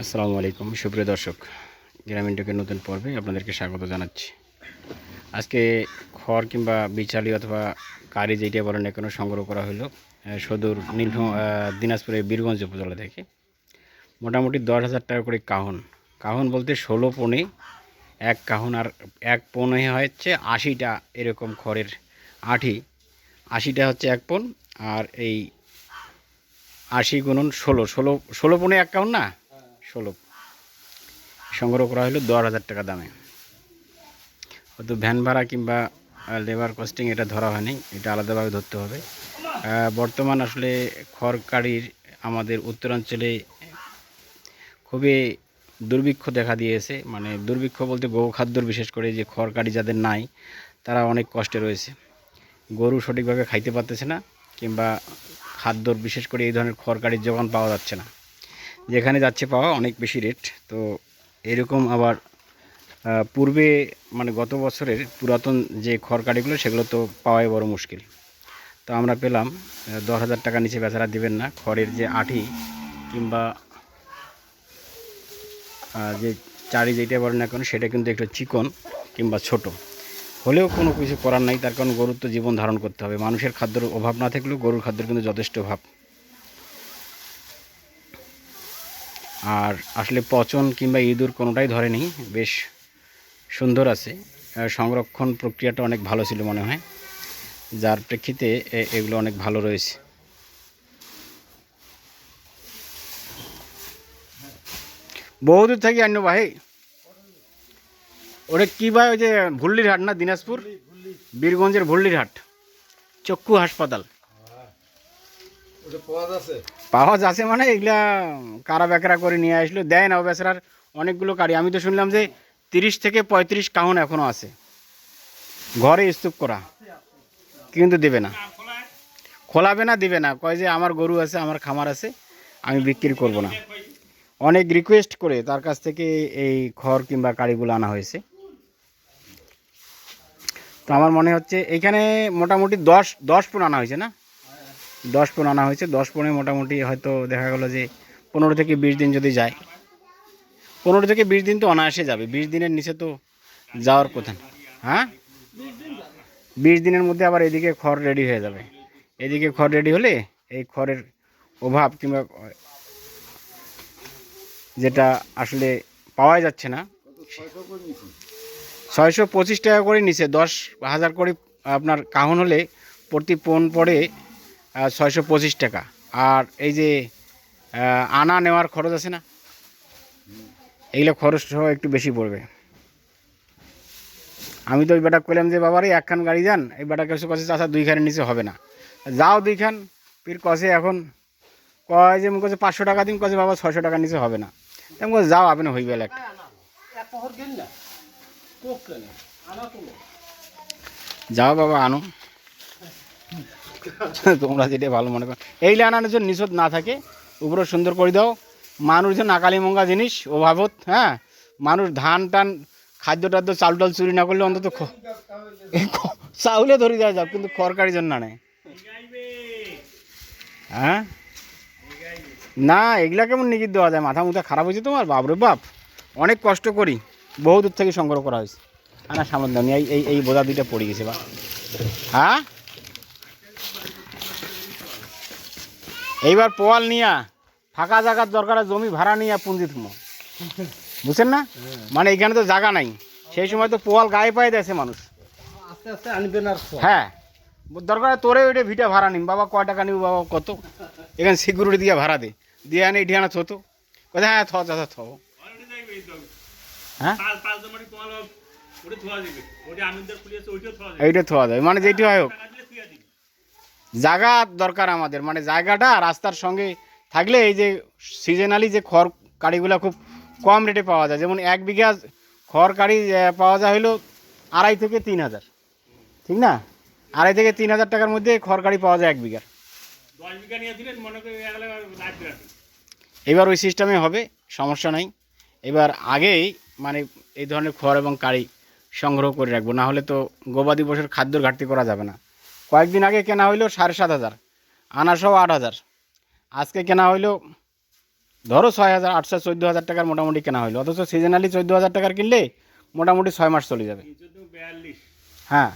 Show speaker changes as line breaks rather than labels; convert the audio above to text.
আসসালামু আলাইকুম, সুপ্রিয় দর্শক, গ্রামীণ টেকের নতুন পর্বে আপনাদেরকে স্বাগত জানাচ্ছি। আজকে খড় কিংবা বিচালি অথবা কারি যেটা বলেন কেন সংগ্রহ করা হলো সদর নীলফ দিনাজপুরের বীরগঞ্জ উপজেলা থেকে। মোটামুটি দশ হাজার টাকা করে কাহন। কাহন বলতে ষোলো পনে এক কাহন আর এক পনে হচ্ছে আশিটা এরকম খড়ের আঠি। আশিটা হচ্ছে এক পন আর এই আশি গুণন ষোলো। ষোলো ষোলো পনে এক কাউন না? ষোলো। সংগ্রহ করা হলো দশ হাজার টাকা দামে। হয়তো ভ্যান ভাড়া কিংবা লেবার কস্টিং এটা ধরা হয়নি এটা আলাদাভাবে ধরতে হবে। বর্তমান আসলে খড়কাড়ির আমাদের উত্তরাঞ্চলে খুবই দুর্ভিক্ষ দেখা দিয়েছে। মানে দুর্ভিক্ষ বলতে গো খাদ্যর বিশেষ করে যে খড়কাড়ি যাদের নাই, তারা অনেক কষ্টে রয়েছে। গরু সঠিকভাবে খাইতে পারতেছে না, কিংবা খাদ্যর বিশেষ করে এই ধরনের খড়কাড়ির যোগান পাওয়া যাচ্ছে না। যেখানে যাচ্ছে পাওয়া অনেক বেশি রেট। তো এরকম আবার পূর্বে মানে গত বছরের পুরাতন যে খড়কাড়িগুলো সেগুলো তো পাওয়াই বড় মুশকিল। তো আমরা পেলাম দশ হাজার টাকা নিচে বেচারা দিবেন না। খড়ের যে আঠি, কিংবা যে চারি যেটা বলেন না কেন, সেটা কিন্তু একটু চিকন কিংবা ছোট। হলেও কোনো কিছু করার নাই, তার কারণ গরুর তো জীবন ধারণ করতে হবে। মানুষের খাদ্যের অভাব না থাকলেও গরুর খাদ্যের কিন্তু যথেষ্ট অভাব। আর আসলে পচন কিংবা ইঁদুর কোনোটাই ধরেনি বেশ সুন্দর আছে। সংরক্ষণ প্রক্রিয়াটা অনেক ভালো ছিল মনে হয়। যার প্রেক্ষিতে এগুলো অনেক ভালো রয়েছে। বহুদূর থেকে আন্য ভাই। ওটা কী ভাই ওই যে ভুল্লির হাট না দিনাজপুর? বীরগঞ্জের ভুল্লির হাট। চক্ষু হাসপাতাল।
পাওয়া যাচ্ছে
মানে এগুলা কারা বেকরা করে নিয়ে আসলো, দেয় না ও বেচারার অনেকগুলো কারি আমি তো শুনলাম যে তিরিশ থেকে পঁয়ত্রিশ কাহন এখনও আছে। ঘরে স্তূপ করা। কিন্তু দেবে না। খোলাবে না, দিবে না। কয় যে আমার গরু আছে, আমার খামার আছে, আমি বিক্রি করব না। অনেক রিকোয়েস্ট করে তার কাছ থেকে এই খড় কিংবা কাড়িগুলো আনা হয়েছে। তো আমার মনে হচ্ছে এখানে মোটামুটি দশ দশ পুন আনা হয়েছে না? দশ পণ আনা হয়েছে। দশ পণে মোটামুটি হয়তো দেখা গেলো যে পনেরো থেকে বিশ দিন যদি যায়, পনেরো থেকে বিশ দিন তো অনায়াসে যাবে। বিশ দিনের নিচে তো যাওয়ার কথা। হ্যাঁ? বিশ দিনের মধ্যে আবার এদিকে খড় রেডি হয়ে যাবে। এদিকে খড় রেডি হলে এই খড়ের অভাব কিংবা যেটা আসলে পাওয়া যাচ্ছে না। ছয়শো পঁচিশ টাকা করে নিচে দশ হাজার করে আপনার কাহন হলে প্রতি পণ পড়ে ছয়শো পঁচিশ টাকা। আর এই যে আনা নেওয়ার খরচ আছে না? এইগুলো খরচ একটু বেশি পড়বে। আমি তো ওই বেটা কইলাম যে, বাবারে, একখান গাড়ি যান, এই বেটা কিছু কষে চাষা দুইখানের নিচে হবে না। যাও দুইখান, পীর কষে এখন কয় যে কছে পাঁচশো টাকা দিন কছে বাবা ছশো টাকার নিচে হবে না। তেমন যাও আপনি হইবে একটা যাও বাবা আনো। তোমরা যেটা ভালো মনে করো। এই আনানোর জন্য নিষেধ না থাকে উপরে সুন্দর করে দাও। মানুষ যে নাকালি মঙ্গা জিনিস অভাবত হ্যাঁ? মানুষ ধান টান খাদ্য টাদ্য চাল টাল চুরি না করলে অন্তত চাউলে ধরে দেওয়া যাও কিন্তু খরকারি জন্য না। নেয় হ্যাঁ? না এগুলা কেমন নিগির দেওয়া যায়? মাথা মুথা খারাপ হয়েছে তোমার? বাপরে বাপ। অনেক কষ্ট করি। বহু দূর থেকে সংগ্রহ করা হয়েছে। আনা সামনে দাও এই এই এই বোঝা দুইটা পড়ে গেছে বা। হ্যাঁ? এইবার পোয়াল নিয়া ফাঁকা জায়গার দরকার জমি ভাড়া নিয়ে পুঞ্জি থুমো। বুঝছেন না? মানে এখানে তো জায়গা নাই। সেই সময় তো পোয়াল গায়ে পায়ে দেছে মানুষ।
আস্তে আস্তে আনবেন আর
হ্যাঁ। দরকার তোরে ওইটা ভিটা ভাড়া নিম। বাবা কয় টাকা নিব বাবা কত? এখানে সিকিউরিটি দিয়ে ভাড়া দে। দিয়ে আনে এটি আনা থতো কোথায় হ্যাঁ থ চাচা থ। হ্যাঁ? এইটা মানে যেটি হয় হোক। জায়গা দরকার আমাদের মানে জায়গাটা রাস্তার সঙ্গে থাকলে এই যে সিজনালি যে খড় কাড়িগুলো খুব কম রেটে পাওয়া যায়। যেমন এক বিঘা খড় কাড়ি পাওয়া যায় হলো আড়াই থেকে তিন হাজার। ঠিক না? আড়াই থেকে তিন হাজার টাকার মধ্যে খড় কাড়ি পাওয়া যায় এক বিঘার। এবার ওই সিস্টেমে হবে সমস্যা নাই। এবার আগেই মানে এই ধরনের খড় এবং কারি সংগ্রহ করে রাখব না হলে তো গবাদি পশুর খাদ্যর ঘাটতি করা যাবে না। কয়েকদিন আগে কেনা হইল সাড়ে সাত হাজার আনাসহ আট হাজার। আজকে কেনা হইল ধরো ছয় হাজার আটশো চোদ্দ হাজার টাকার মোটামুটি কেনা হইল অথচ সিজনালি চোদ্দ হাজার টাকার কিনলে মোটামুটি ছয় মাস চলে যাবে। হ্যাঁ।